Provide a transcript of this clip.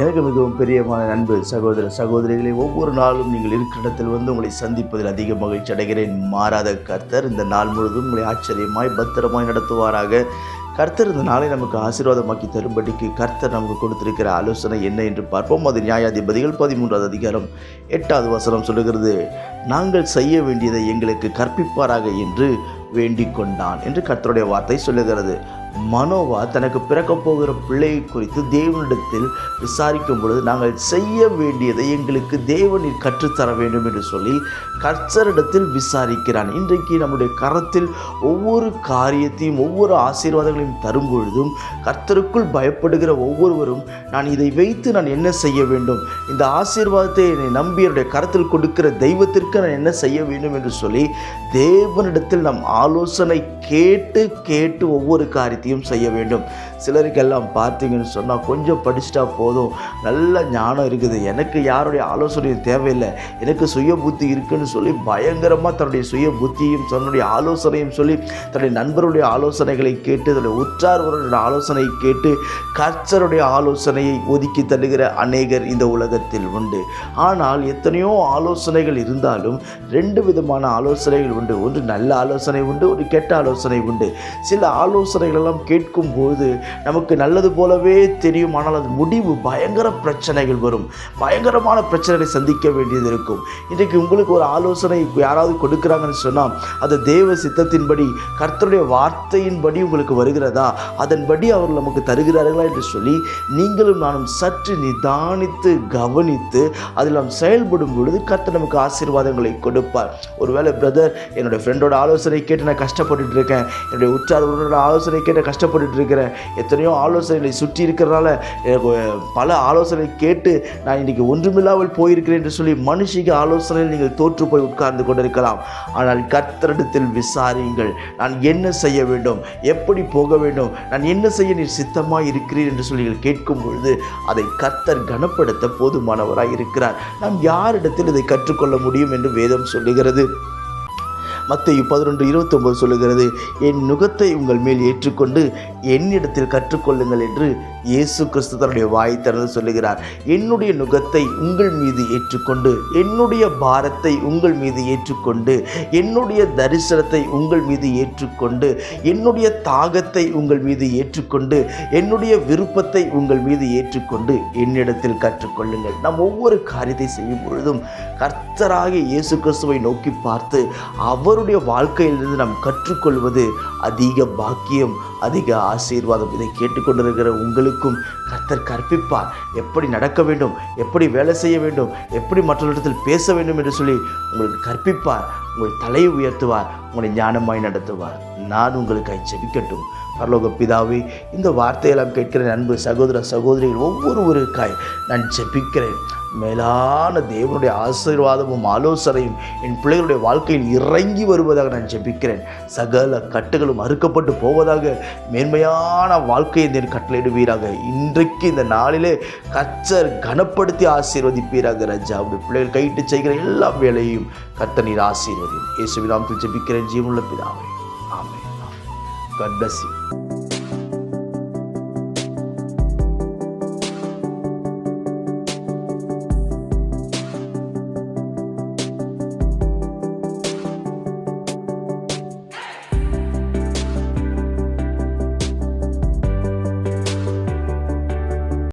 எனக்கு மிகவும் பெரியமான நண்பு சகோதர சகோதரிகளை ஒவ்வொரு நாளும் நீங்கள் இருக்கிற இடத்தில் வந்து உங்களை சந்திப்பதில் அதிக மகிழ்ச்சி அடைகிறேன். மாறாத கர்த்தர் இந்த நாள் முழுவதும் உங்களை ஆச்சரியமாய் பத்திரமாய் நடத்துவாராக. கர்த்தர் இந்த நாளை நமக்கு ஆசீர்வாதமாக்கி தரும்படிக்கு கர்த்தர் நமக்கு கொடுத்திருக்கிற ஆலோசனை என்ன என்று பார்ப்போம். அது நியாயாதிபதிகள் பதிமூன்றாவது அதிகாரம் எட்டாவது வசனம் சொல்லுகிறது நாங்கள் செய்ய வேண்டியதை எங்களுக்கு கற்பிப்பாராக என்று வேண்டிக் கொண்டான் என்று கர்த்தருடைய வார்த்தை சொல்லுகிறது. மனோவா தனக்கு பிறக்கப் போகிற பிள்ளை குறித்து தேவனிடத்தில் விசாரிக்கும் பொழுது நாங்கள் செய்ய வேண்டியதை எங்களுக்கு தேவனில் கற்றுத்தர வேண்டும் என்று சொல்லி கர்த்தரிடத்தில் விசாரிக்கிறான். இன்றைக்கு நம்முடைய கரத்தில் ஒவ்வொரு காரியத்தையும் ஒவ்வொரு ஆசீர்வாதங்களையும் தரும் பொழுதும் கர்த்தருக்குள் பயப்படுகிற ஒவ்வொருவரும் நான் இதை வைத்து நான் என்ன செய்ய வேண்டும்? இந்த ஆசீர்வாதத்தை என்னை நம்பி என்னுடைய கரத்தில் கொடுக்கிற தெய்வத்திற்கு நான் என்ன செய்ய வேண்டும்? என்று சொல்லி தேவனிடத்தில் நம் ஆலோசனை கேட்டு கேட்டு ஒவ்வொரு காரியத்தையும் செய்ய வேண்டும். சிலருக்கெல்லாம் பார்த்தீங்கன்னு சொன்னால் கொஞ்சம் படிச்சிட்டா போதும். நல்ல ஞானம் இருக்குது. எனக்கு யாருடைய ஆலோசனையும் தேவையில்லை. எனக்கு சுய புத்தி இருக்குன்னு சொல்லி பயங்கரமாக தன்னுடைய சுய புத்தியும் தன்னுடைய ஆலோசனையும் சொல்லி தன்னுடைய நண்பருடைய ஆலோசனைகளை கேட்டு தன்னுடைய உற்றார்வருடைய ஆலோசனையை கேட்டு கர்த்தருடைய ஆலோசனையை ஒதுக்கி தள்ளுகிற அநேகர் இந்த உலகத்தில் உண்டு. ஆனால் எத்தனையோ ஆலோசனைகள் இருந்தாலும் ரெண்டு விதமான ஆலோசனைகள் உண்டு. ஒன்று நல்ல ஆலோசனை உண்டு ஒரு கெட்ட ஆலோசனை உண்டு. சில ஆலோசனைகள் எல்லாம் கேட்கும் போது நமக்கு நல்லது போலவே தெரியும். ஆனால் அது முடிவு பயங்கர பிரச்சனைகள் வரும். பயங்கரமான பிரச்சனைகளை சந்திக்க வேண்டியது இருக்கும். இன்றைக்கு உங்களுக்கு ஒரு ஆலோசனை யாராவது கொடுக்குறாங்கன்னு சொன்னால் அது தேவ சித்தத்தின்படி கர்த்தருடைய வார்த்தையின்படி உங்களுக்கு வருகிறதா? அதன்படி அவர் நமக்கு தருகிறார்களா என்று சொல்லி நீங்களும் நானும் சற்று நிதானித்து கவனித்து அதில் நாம் செயல்படும் பொழுது கர்த்தர் நமக்கு ஆசீர்வாதங்களை கொடுப்பார். ஒருவேளை பிரதர் என்னுடைய ஃப்ரெண்டோட ஆலோசனை கேட்டு நான் கஷ்டப்பட்டுட்டு இருக்கேன். என்னுடைய உற்றார் ஆலோசனை கேட்டு கஷ்டப்பட்டுட்டு இருக்கிறேன் எத்தனையோ ஆலோசனைகளை சுற்றி இருக்கிறனால எனக்கு பல ஆலோசனை கேட்டு நான் இன்றைக்கி ஒன்றுமில்லாமல் போயிருக்கிறேன் என்று சொல்லி மனுஷிக ஆலோசனையில் நீங்கள் தோற்று போய் உட்கார்ந்து கொண்டிருக்கலாம். ஆனால் கர்த்தரிடத்தில் விசாரியுங்கள். நான் என்ன செய்ய வேண்டும்? எப்படி போக வேண்டும்? நான் என்ன செய்ய நீர் சித்தமாக இருக்கிறீர் என்று சொல்லி நீங்கள் கேட்கும் பொழுது அதை கர்த்தர் கனப்படுத்த போதுமானவராக இருக்கிறார். நாம் யாரிடத்தில் இதை கற்றுக்கொள்ள முடியும் என்று வேதம் சொல்லுகிறது? மத்திய பதினொன்று இருபத்தொம்பது சொல்லுகிறது என் நுகத்தை உங்கள் மேல் ஏற்றுக்கொண்டு என்னிடத்தில் கற்றுக்கொள்ளுங்கள் என்று இயேசு கிறிஸ்து தன்னுடைய வாய் திறந்து சொல்லுகிறார். என்னுடைய நுகத்தை உங்கள் மீது ஏற்றுக்கொண்டு என்னுடைய பாரத்தை உங்கள் மீது ஏற்றுக்கொண்டு என்னுடைய தரிசனத்தை உங்கள் மீது ஏற்றுக்கொண்டு என்னுடைய தாகத்தை உங்கள் மீது ஏற்றுக்கொண்டு என்னுடைய விருப்பத்தை உங்கள் மீது ஏற்றுக்கொண்டு என்னிடத்தில் கற்றுக்கொள்ளுங்கள். நாம் ஒவ்வொரு காரியத்தை செய்யும் பொழுதும் கர்த்தராக இயேசு கிறிஸ்துவை நோக்கி பார்த்து அவருடைய வாழ்க்கையிலிருந்து நாம் கற்றுக்கொள்வது அதிக பாக்கியம் அதிக ஆசீர்வாதம். இதை கேட்டுக்கொண்டிருக்கிற உங்களுக்கும் கர்த்தர் கற்பிப்பார். எப்படி நடக்க வேண்டும் எப்படி வேலை செய்ய வேண்டும் எப்படி மற்றவர்களிடத்தில் பேச வேண்டும் என்று சொல்லி உங்களுக்கு கற்பிப்பார். உங்கள் தலையை உயர்த்துவார். உங்களை ஞானமாய் நடத்துவார். நான் உங்களுக்காய் ஜெபிக்கட்டும் பரலோக பிதாவே இந்த வார்த்தையெல்லாம் கேட்கிற அன்பு சகோதர சகோதரிகள் ஒவ்வொருவருக்காய் நான் ஜெபிக்கிறேன். மேலான தேவனுடைய ஆசீர்வாதமும் ஆலோசனையும் என் பிள்ளைகளுடைய வாழ்க்கையில் இறங்கி வருவதாக நான் ஜெபிக்கிறேன். சகல கட்டுகளும் அறுக்கப்பட்டு போவதாக மேன்மையான வாழ்க்கையை நீர் கட்டளையிடுவீராக. இன்றைக்கு இந்த நாளிலே கச்சர் கனப்படுத்தி ஆசீர்வதிப்பீராக ரஜா. அவருடைய பிள்ளைகள் கையிட்டு செய்கிற எல்லா வேலையும் கத்த நீர் ஆசீர்வதியும். இயேசுவிதாமத்தில் ஜெபிக்கிறேன் ஜீவனுள்ள பிதாவே. ஆமே God bless you.